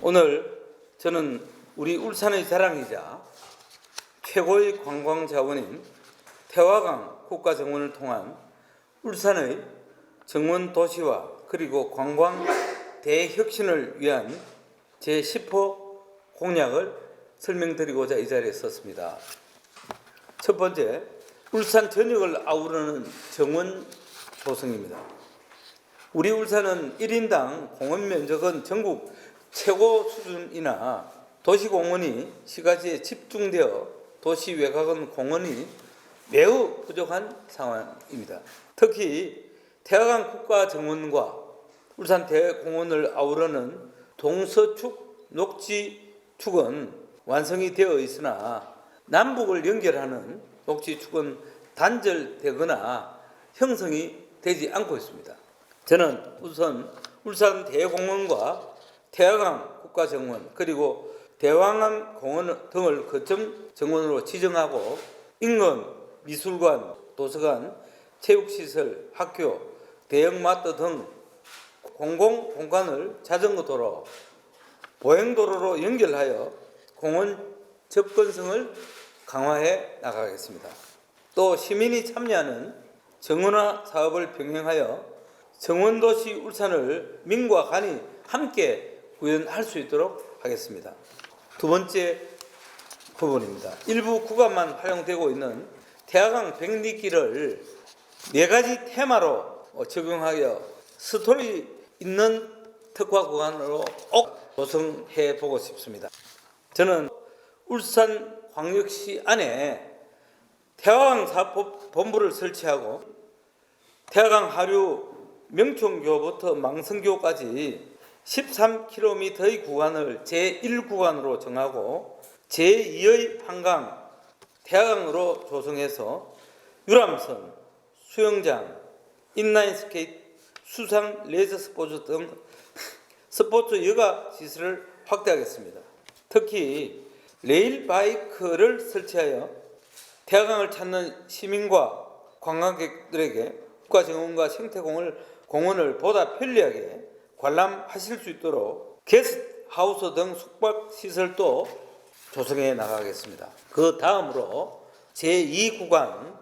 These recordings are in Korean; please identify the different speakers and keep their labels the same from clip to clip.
Speaker 1: 오늘 저는 우리 울산의 자랑이자 최고의 관광 자원인 태화강 국가정원을 통한 울산의 정원 도시화 그리고 관광 대혁신을 위한 제10호 공약을 설명드리고자 이 자리에 섰습니다. 첫 번째, 울산 전역을 아우르는 정원 조성입니다. 우리 울산은 1인당 공원 면적은 전국 최고 수준이나 도시공원이 시가지에 집중되어 도시 외곽은 공원이 매우 부족한 상황입니다. 특히 태화강 국가정원과 울산 대공원을 아우르는 동서축 녹지축은 완성이 되어 있으나 남북을 연결하는 녹지축은 단절되거나 형성이 되지 않고 있습니다. 저는 우선 울산 대공원과 태화강 국가정원 그리고 대왕암 공원 등을 거점 정원으로 지정하고 인근 미술관, 도서관, 체육시설, 학교, 대형마트 등 공공 공간을 자전거 도로, 보행도로로 연결하여 공원 접근성을 강화해 나가겠습니다. 또 시민이 참여하는 정원화 사업을 병행하여 정원도시 울산을 민과 간이 함께 구현할 수 있도록 하겠습니다. 두 번째 부분입니다. 일부 구간만 활용되고 있는 태화강 백리길을 네 가지 테마로 적용하여 스토리 있는 특화 구간으로 꼭 조성해 보고 싶습니다. 저는 울산 광역시 안에 태화강 사법 본부를 설치하고 태화강 하류 명촌교부터 망성교까지 13km의 구간을 제1구간으로 정하고 제2의 한강 태화강으로 조성해서 유람선, 수영장, 인라인 스케이트, 수상 레저 스포츠 등 스포츠 여가 시설을 확대하겠습니다. 특히 레일 바이크를 설치하여 태화강을 찾는 시민과 관광객들에게 국가 정원과 생태공원을 공원을 보다 편리하게 관람하실 수 있도록 게스트 하우스 등 숙박 시설도 조성해 나가겠습니다. 그 다음으로 제2 구간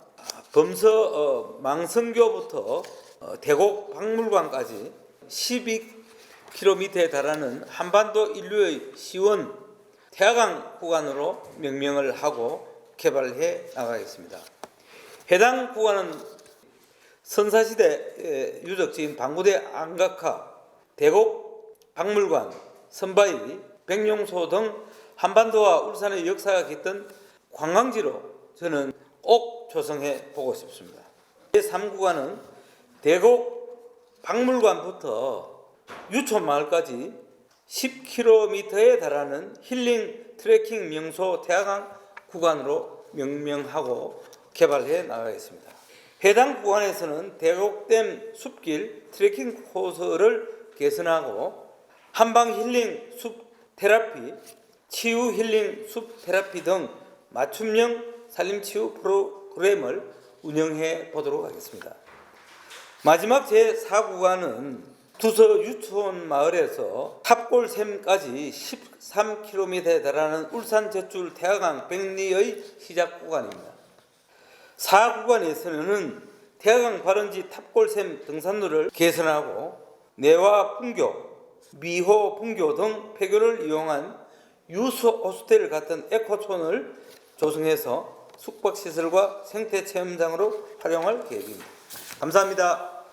Speaker 1: 범서 어, 망성교부터 어, 대곡 박물관까지 12km에 달하는 한반도 인류의 시원 태화강 구간으로 명명을 하고 개발해 나가겠습니다. 해당 구간은 선사시대 유적지인 방구대 안각화, 대곡 박물관, 선바위, 백룡소 등 한반도와 울산의 역사가 깃든 관광지로 저는 꼭 조성해 보고 싶습니다. 제3구간은 대곡 박물관부터 유촌마을까지 10km에 달하는 힐링 트레킹 명소 태화강 구간으로 명명하고 개발해 나가겠습니다. 해당 구간에서는 대곡댐 숲길 트레킹 코스를 개선하고 한방 힐링 숲 테라피, 치유 힐링 숲 테라피 등 맞춤형 산림 치유 프로그램을 운영해 보도록 하겠습니다. 마지막 제 4구간은 두서 유치원 마을에서 탑골샘까지 13km에 달하는 울산 젖줄 태화강 백리의 시작 구간입니다. 4구간에서는 태화강 발원지 탑골샘 등산로를 개선하고 내화 풍교, 미호 풍교 등 폐교를 이용한 유수 호스텔 같은 에코촌을 조성해서 숙박시설과 생태 체험장으로 활용할 계획입니다. 감사합니다.